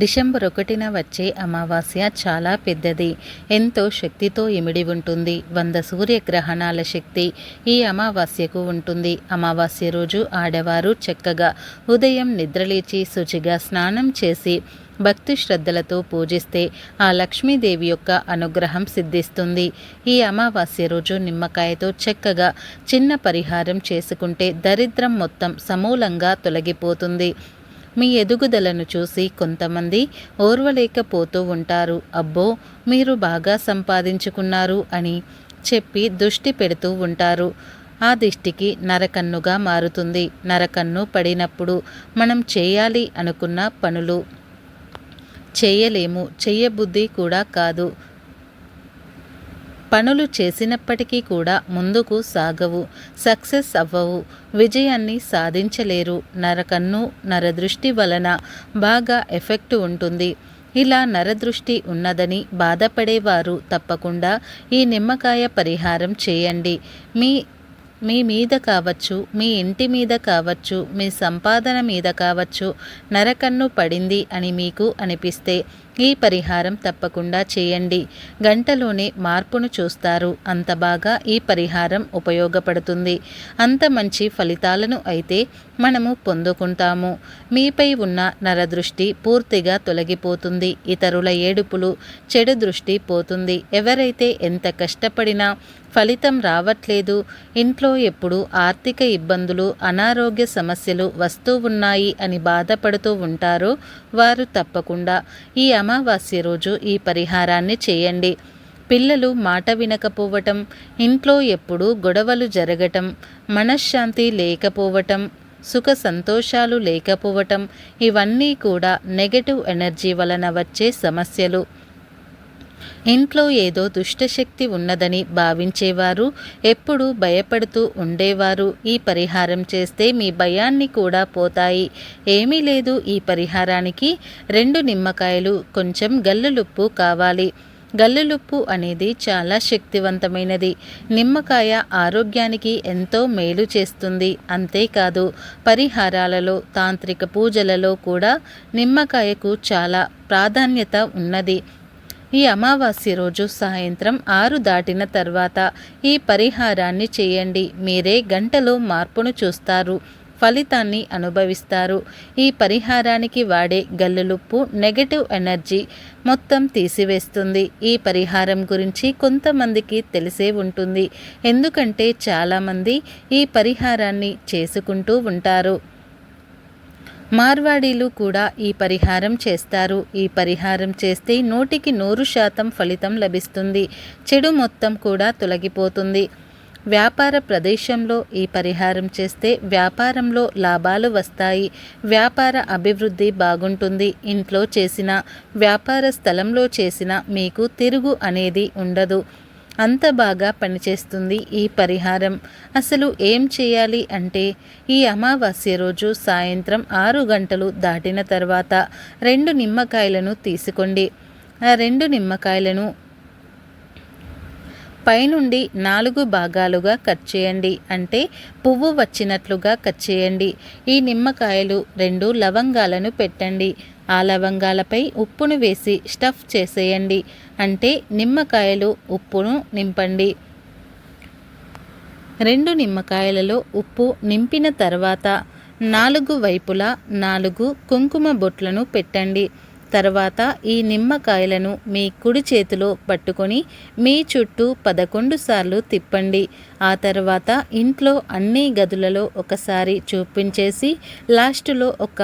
December ఒకటిన వచ్చే అమావాస్య చాలా పెద్దది. ఎంతో శక్తితో ఇమిడి ఉంటుంది. వంద సూర్యగ్రహణాల శక్తి ఈ అమావాస్యకు ఉంటుంది. అమావాస్య రోజు ఆడవారు చక్కగా ఉదయం నిద్రలేచి శుచిగా స్నానం చేసి భక్తి శ్రద్ధలతో పూజిస్తే ఆ లక్ష్మీదేవి యొక్క అనుగ్రహం సిద్ధిస్తుంది. ఈ అమావాస్య రోజు నిమ్మకాయతో చక్కగా చిన్న పరిహారం చేసుకుంటే దరిద్రం మొత్తం సమూలంగా తొలగిపోతుంది. మీ ఎదుగుదలను చూసి కొంతమంది ఓర్వలేకపోతూ ఉంటారు. అబ్బో మీరు బాగా సంపాదించుకున్నారు అని చెప్పి దృష్టి పెడుతూ ఉంటారు. ఆ దిష్టికి నరకన్నుగా మారుతుంది. నరకన్ను పడినప్పుడు మనం చేయాలి అనుకున్న పనులు. చేయలేము. చెయ్యబుద్ధి కూడా కాదు. పనులు చేసినప్పటికీ కూడా ముందుకు సాగవు సక్సెస్ అవ్వవు విజయాన్ని సాధించలేరు. నరకన్ను నరదృష్టి వలన బాగా ఎఫెక్ట్ ఉంటుంది. ఇలా నరదృష్టి ఉన్నదని బాధపడేవారు తప్పకుండా ఈ నిమ్మకాయ పరిహారం చేయండి. మీ మీ మీద కావచ్చు మీ ఇంటి మీద కావచ్చు మీ సంపాదన మీద కావచ్చు నరకన్ను పడింది అని మీకు అనిపిస్తే ఈ పరిహారం తప్పకుండా చేయండి. గంటలోనే మార్పును చూస్తారు. అంత బాగా ఈ పరిహారం ఉపయోగపడుతుంది. అంత మంచి ఫలితాలను అయితే మనము పొందుకుంటాము. మీపై ఉన్న నరదృష్టి పూర్తిగా తొలగిపోతుంది. ఇతరుల ఏడుపులు చెడు దృష్టి పోతుంది. ఎవరైతే ఎంత కష్టపడినా ఫలితం రావట్లేదు. ఇంట్లో ఎప్పుడు ఆర్థిక ఇబ్బందులు అనారోగ్య సమస్యలు వస్తూ ఉన్నాయి అని బాధపడుతూ ఉంటారో వారు తప్పకుండా ఈ అమావాస్య రోజు ఈ పరిహారాన్ని చేయండి. పిల్లలు మాట వినకపోవటం ఇంట్లో ఎప్పుడూ గొడవలు జరగటం మనశ్శాంతి లేకపోవటం సుఖ సంతోషాలు లేకపోవటం ఇవన్నీ కూడా నెగటివ్ ఎనర్జీ వలన వచ్చే సమస్యలు. ఇంట్లో ఏదో దుష్టశక్తి ఉన్నదని భావించేవారు ఎప్పుడూ భయపడుతూ ఉండేవారు. ఈ పరిహారం చేస్తే మీ భయాన్ని కూడా పోతాయి. ఏమీ లేదు ఈ పరిహారానికి. రెండు నిమ్మకాయలు కొంచెం గల్లులుప్పు కావాలి. గల్లులుప్పు అనేది చాలా శక్తివంతమైనది. నిమ్మకాయ ఆరోగ్యానికి ఎంతో మేలు చేస్తుంది. అంతేకాదు పరిహారాలలో తాంత్రిక పూజలలో కూడా నిమ్మకాయకు చాలా ప్రాధాన్యత ఉన్నది. ఈ అమావాస్య రోజు సాయంత్రం ఆరు దాటిన తర్వాత ఈ పరిహారాన్ని చేయండి. మీరే గంటలో మార్పును చూస్తారు. ఫలితాన్ని అనుభవిస్తారు. ఈ పరిహారానికి వాడే గల్లులుప్పు నెగటివ్ ఎనర్జీ మొత్తం తీసివేస్తుంది. ఈ పరిహారం గురించి కొంతమందికి తెలిసే ఉంటుంది. ఎందుకంటే చాలామంది ఈ పరిహారాన్ని చేసుకుంటూ ఉంటారు. మార్వాడీలు కూడా ఈ పరిహారం చేస్తారు. ఈ పరిహారం చేస్తే నూటికి నూరు శాతం ఫలితం లభిస్తుంది. చెడు మొత్తం కూడా తొలగిపోతుంది. వ్యాపార ప్రదేశంలో ఈ పరిహారం చేస్తే వ్యాపారంలో లాభాలు వస్తాయి. వ్యాపార అభివృద్ధి బాగుంటుంది. ఇంట్లో చేసిన వ్యాపార స్థలంలో చేసిన మీకు తిరుగు అనేది ఉండదు. అంత బాగా పనిచేస్తుంది ఈ పరిహారం. అసలు ఏం చేయాలి అంటే ఈ అమావాస్య రోజు సాయంత్రం ఆరు గంటలు దాటిన తర్వాత రెండు నిమ్మకాయలను తీసుకోండి. ఆ రెండు నిమ్మకాయలను పైనుండి నాలుగు భాగాలుగా కట్ చేయండి. అంటే పువ్వు వచ్చినట్లుగా కట్ చేయండి. ఈ నిమ్మకాయలు రెండు లవంగాలను పెట్టండి. ఆ లవంగాలపై ఉప్పును వేసి స్టఫ్ చేసేయండి. అంటే నిమ్మకాయలు ఉప్పును నింపండి. రెండు నిమ్మకాయలలో ఉప్పు నింపిన తర్వాత నాలుగు వైపులా నాలుగు కుంకుమ బొట్లను పెట్టండి. తర్వాత ఈ నిమ్మకాయలను మీ కుడి చేతిలో పట్టుకొని మీ చుట్టూ పదకొండు సార్లు తిప్పండి. ఆ తర్వాత ఇంట్లో అన్ని గదులలో ఒకసారి చూపించేసి లాస్ట్లో ఒక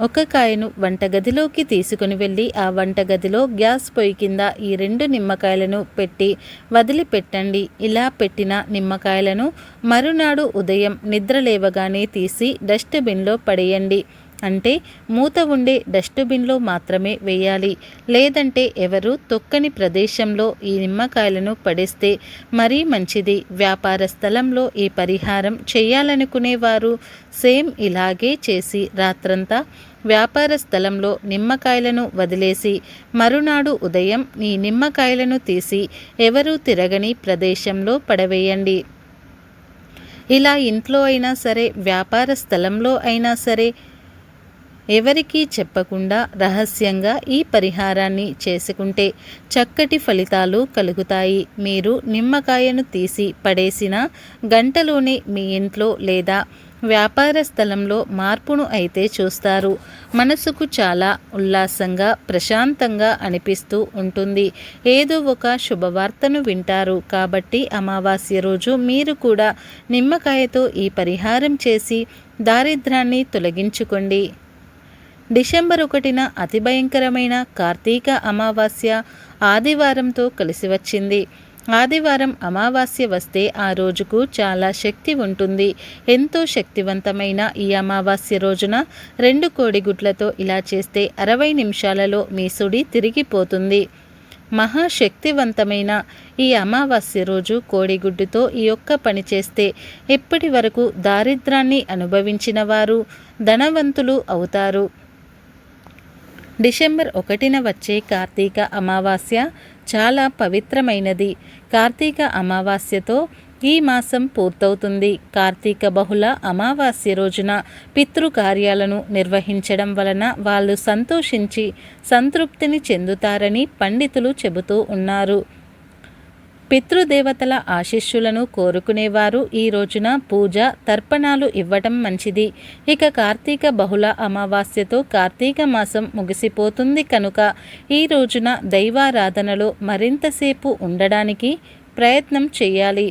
ఒక కాయను వంటగదిలోకి తీసుకుని వెళ్ళి ఆ వంటగదిలో గ్యాస్ పొయ్యి కింద ఈ రెండు నిమ్మకాయలను పెట్టి వదిలిపెట్టండి. ఇలా పెట్టిన నిమ్మకాయలను మరునాడు ఉదయం నిద్ర లేవగానే తీసి డస్ట్బిన్లో పడేయండి. అంటే మూత ఉండే డస్ట్బిన్లో మాత్రమే వేయాలి. లేదంటే ఎవరు తొక్కని ప్రదేశంలో ఈ నిమ్మకాయలను పడేస్తే మరీ మంచిది. వ్యాపార స్థలంలో ఈ పరిహారం చేయాలనుకునేవారు. సేమ్ ఇలాగే చేసి రాత్రంతా వ్యాపార స్థలంలో నిమ్మకాయలను వదిలేసి మరునాడు ఉదయం ఈ నిమ్మకాయలను తీసి ఎవరూ తిరగని ప్రదేశంలో పడవేయండి. ఇలా ఇంట్లో అయినా సరే వ్యాపార స్థలంలో అయినా సరే ఎవరికీ చెప్పకుండా రహస్యంగా ఈ పరిహారాన్ని చేసుకుంటే చక్కటి ఫలితాలు కలుగుతాయి. మీరు నిమ్మకాయను తీసి పడేసిన గంటలోనే మీ ఇంట్లో లేదా వ్యాపార స్థలంలో మార్పును అయితే చూస్తారు. మనసుకు చాలా ఉల్లాసంగా ప్రశాంతంగా అనిపిస్తూ ఉంటుంది. ఏదో ఒక శుభవార్తను వింటారు. కాబట్టి అమావాస్య రోజు మీరు కూడా నిమ్మకాయతో ఈ పరిహారం చేసి దారిద్రాన్ని తొలగించుకోండి. డిసెంబర్ ఒకటిన అతి భయంకరమైన కార్తీక అమావాస్య ఆదివారంతో కలిసి వచ్చింది. ఆదివారం అమావాస్య వస్తే ఆ రోజుకు చాలా శక్తి ఉంటుంది. ఎంతో శక్తివంతమైన ఈ అమావాస్య రోజున రెండు కోడిగుడ్లతో ఇలా చేస్తే అరవై నిమిషాలలో మీ సుడి తిరిగిపోతుంది. మహాశక్తివంతమైన ఈ అమావాస్య రోజు కోడిగుడ్డుతో ఈ యొక్క పని చేస్తే ఇప్పటి వరకు దారిద్రాన్ని అనుభవించిన వారు ధనవంతులు అవుతారు. డిసెంబర్ ఒకటిన వచ్చే కార్తీక అమావాస్య చాలా పవిత్రమైనది. కార్తీక అమావాస్యతో ఈ మాసం పూర్తవుతుంది. కార్తీక బహుళ అమావాస్య రోజున పితృకార్యాలను నిర్వహించడం వలన వాళ్ళు సంతోషించి సంతృప్తిని చెందుతారని పండితులు చెబుతూ ఉన్నారు. పితృదేవతల ఆశీస్సులను కోరుకునేవారు. ఈ రోజున పూజ తర్పణాలు ఇవ్వటం మంచిది. ఇక కార్తీక బహుళ అమావాస్యతో కార్తీక మాసం ముగిసిపోతుంది కనుక ఈ రోజున దైవారాధనలో మరింతసేపు ఉండడానికి ప్రయత్నం చేయాలి.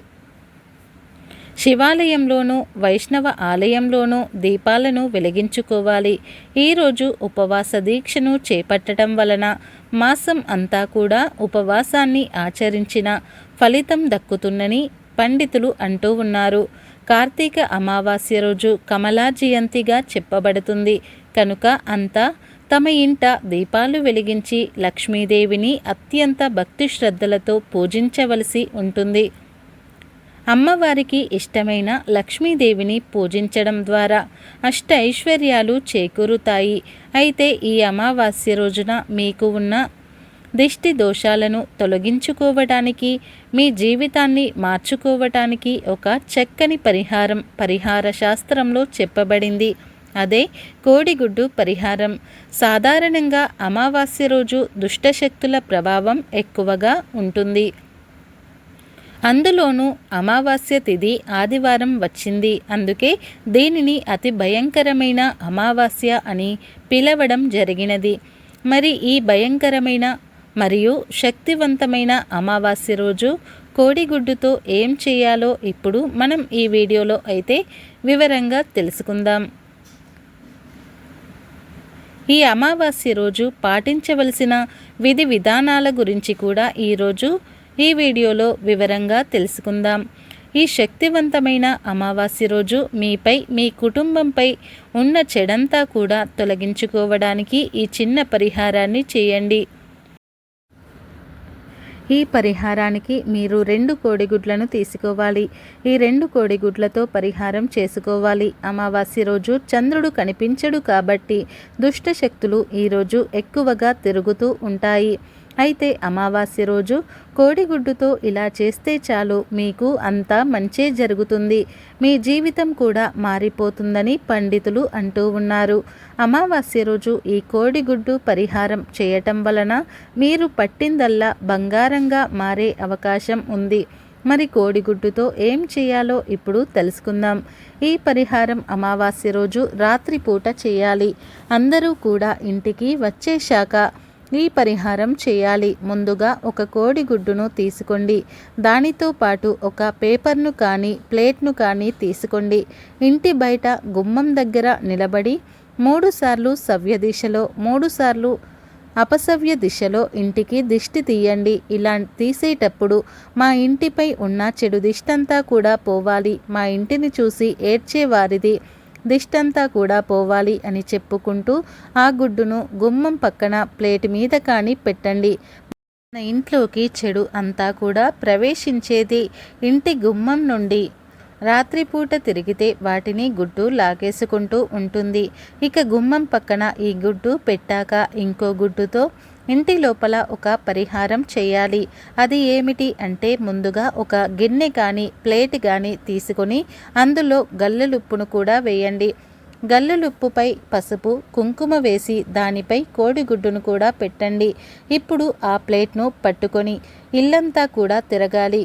శివాలయంలోనూ వైష్ణవ ఆలయంలోనూ దీపాలను వెలిగించుకోవాలి. ఈరోజు ఉపవాస దీక్షను చేపట్టడం వలన మాసం అంతా కూడా ఉపవాసాన్ని ఆచరించిన ఫలితం దక్కుతుందని పండితులు అంటూ ఉన్నారు. కార్తీక అమావాస్య రోజు కమలా జయంతిగా చెప్పబడుతుంది. కనుక అంతా తమ ఇంట దీపాలు వెలిగించి లక్ష్మీదేవిని అత్యంత భక్తి శ్రద్ధలతో పూజించవలసి ఉంటుంది. అమ్మవారికి ఇష్టమైన లక్ష్మీదేవిని పూజించడం ద్వారా అష్ట ఐశ్వర్యాలు చేకూరుతాయి. అయితే ఈ అమావాస్య రోజున మీకు ఉన్న దిష్టి దోషాలను తొలగించుకోవటానికి మీ జీవితాన్ని మార్చుకోవటానికి ఒక చక్కని పరిహారం పరిహార శాస్త్రంలో చెప్పబడింది. అదే కోడిగుడ్డు పరిహారం. సాధారణంగా అమావాస్య రోజు దుష్టశక్తుల ప్రభావం ఎక్కువగా ఉంటుంది. అందులోనూ అమావాస్య తిథి ఆదివారం వచ్చింది. అందుకే దీనిని అతి భయంకరమైన అమావాస్య అని పిలవడం జరిగినది. మరి ఈ భయంకరమైన మరియు శక్తివంతమైన అమావాస్య రోజు కోడిగుడ్డుతో ఏం చేయాలో ఇప్పుడు మనం ఈ వీడియోలో అయితే వివరంగా తెలుసుకుందాం. ఈ అమావాస్య రోజు పాటించవలసిన విధి విధానాల గురించి కూడా ఈరోజు ఈ వీడియోలో వివరంగా తెలుసుకుందాం. ఈ శక్తివంతమైన అమావాస్య రోజు మీపై మీ కుటుంబంపై ఉన్న చెడంతా కూడా తొలగించుకోవడానికి ఈ చిన్న పరిహారాన్ని చేయండి. ఈ పరిహారానికి మీరు రెండు కోడిగుడ్లను తీసుకోవాలి. ఈ రెండు కోడిగుడ్లతో పరిహారం చేసుకోవాలి. అమావాస్య రోజు చంద్రుడు కనిపించడు కాబట్టి దుష్ట శక్తులు ఈరోజు ఎక్కువగా తిరుగుతూ ఉంటాయి. అయితే అమావాస్య రోజు కోడిగుడ్డుతో ఇలా చేస్తే చాలు మీకు అంతా మంచే జరుగుతుంది. మీ జీవితం కూడా మారిపోతుందని పండితులు అంటూ ఉన్నారు. అమావాస్య రోజు ఈ కోడిగుడ్డు పరిహారం చేయటం వలన మీరు పట్టిందల్లా బంగారంగా మారే అవకాశం ఉంది. మరి కోడిగుడ్డుతో ఏం చేయాలో ఇప్పుడు తెలుసుకుందాం. ఈ పరిహారం అమావాస్య రోజు రాత్రిపూట చేయాలి. అందరూ కూడా ఇంటికి వచ్చేశాక ఈ పరిహారం చేయాలి. ముందుగా ఒక కోడిగుడ్డును తీసుకోండి. దానితో పాటు ఒక పేపర్ను కానీ ప్లేట్ను కానీ తీసుకోండి. ఇంటి బయట గుమ్మం దగ్గర నిలబడి మూడుసార్లు సవ్య దిశలో మూడుసార్లు అపసవ్య దిశలో ఇంటికి దిష్టి తీయండి. ఇలా తీసేటప్పుడు మా ఇంటిపై ఉన్న చెడు దిష్టంతా కూడా పోవాలి. మా ఇంటిని చూసి ఏడ్చేవారిది దిష్టంతా కూడా పోవాలి అని చెప్పుకుంటూ ఆ గుడ్డును గుమ్మం పక్కన ప్లేట్ మీద కానీ పెట్టండి. మన ఇంట్లోకి చెడు అంతా కూడా ప్రవేశించేది ఇంటి గుమ్మం నుండి. రాత్రిపూట తిరిగితే వాటిని గుడ్డు లాగేసుకుంటూ ఉంటుంది. ఇక గుమ్మం పక్కన ఈ గుడ్డు పెట్టాక ఇంకో గుడ్డుతో ఇంటి లోపల ఒక పరిహారం చేయాలి. అది ఏమిటి అంటే ముందుగా ఒక గిన్నె కానీ ప్లేట్ కానీ తీసుకొని అందులో గల్లెలుప్పును కూడా వేయండి. గల్లులుప్పుపై పసుపు కుంకుమ వేసి దానిపై కోడిగుడ్డును కూడా పెట్టండి. ఇప్పుడు ఆ ప్లేట్ను పట్టుకొని ఇల్లంతా కూడా తిరగాలి.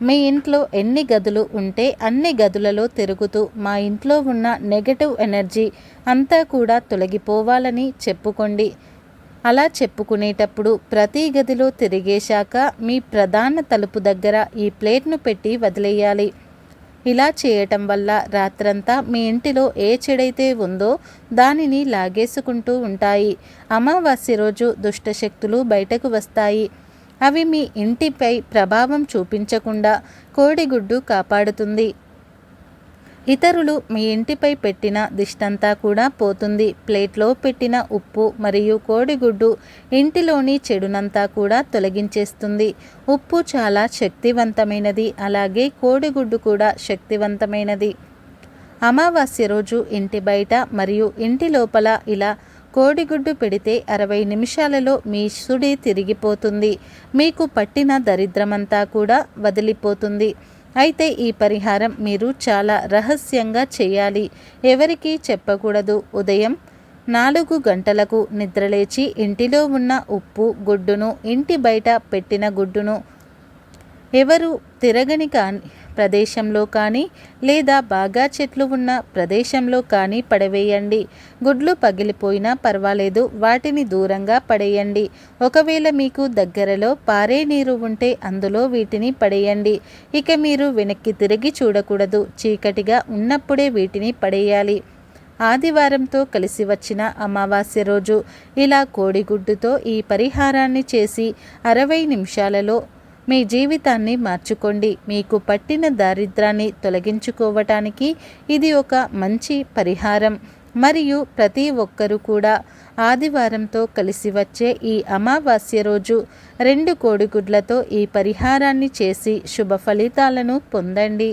మీ ఇంట్లో ఎన్ని గదులు ఉంటే అన్ని గదులలో తిరుగుతూ మా ఇంట్లో ఉన్న నెగటివ్ ఎనర్జీ అంతా కూడా తొలగిపోవాలని చెప్పుకోండి. అలా చెప్పుకునేటప్పుడు ప్రతి గదిలో తిరిగేశాక మీ ప్రధాన తలుపు దగ్గర ఈ ప్లేట్ను పెట్టి వదిలేయాలి. ఇలా చేయటం వల్ల రాత్రంతా మీ ఇంటిలో ఏ చెడైతే ఉందో దానిని లాగేసుకుంటూ ఉంటాయి. అమావాస్య రోజు దుష్టశక్తులు బయటకు వస్తాయి. అవి మీ ఇంటిపై ప్రభావం చూపించకుండా కోడిగుడ్డు కాపాడుతుంది. ఇతరులు మీ ఇంటిపై పెట్టిన దిష్టంతా కూడా పోతుంది. ప్లేట్లో పెట్టిన ఉప్పు మరియు కోడిగుడ్డు ఇంటిలోని చెడునంతా కూడా తొలగించేస్తుంది. ఉప్పు చాలా శక్తివంతమైనది. అలాగే కోడిగుడ్డు కూడా శక్తివంతమైనది. అమావాస్య రోజు ఇంటి బయట మరియు ఇంటి లోపల ఇలా కోడిగుడ్డు పెడితే అరవై నిమిషాలలో మీ సుడి తిరిగిపోతుంది. మీకు పట్టిన దరిద్రమంతా కూడా వదిలిపోతుంది. అయితే ఈ పరిహారం మీరు చాలా రహస్యంగా చేయాలి. ఎవరికీ చెప్పకూడదు. ఉదయం నాలుగు గంటలకు నిద్రలేచి ఇంటిలో ఉన్న ఉప్పు గుడ్డును ఇంటి బయట పెట్టిన గుడ్డును ఎవరు తిరగని కానీ ప్రదేశంలో కానీ లేదా బాగా చెట్లు ఉన్న ప్రదేశంలో కానీ పడవేయండి. గుడ్లు పగిలిపోయినా పర్వాలేదు. వాటిని దూరంగా పడేయండి. ఒకవేళ మీకు దగ్గరలో పారే నీరు ఉంటే అందులో వీటిని పడేయండి. ఇక మీరు వెనక్కి తిరిగి చూడకూడదు. చీకటిగా ఉన్నప్పుడే వీటిని పడేయాలి. ఆదివారంతో కలిసి వచ్చిన అమావాస్య రోజు ఇలా కోడిగుడ్డుతో ఈ పరిహారాన్ని చేసి అరవై నిమిషాలలో మీ జీవితాన్ని మార్చుకోండి. మీకు పట్టిన దారిద్రాన్ని తొలగించుకోవటానికి ఇది ఒక మంచి పరిహారం. మరియు ప్రతి ఒక్కరూ కూడా ఆదివారంతో కలిసి వచ్చే ఈ అమావాస్య రోజు రెండు కోడిగుడ్లతో ఈ పరిహారాన్ని చేసి శుభ ఫలితాలను పొందండి.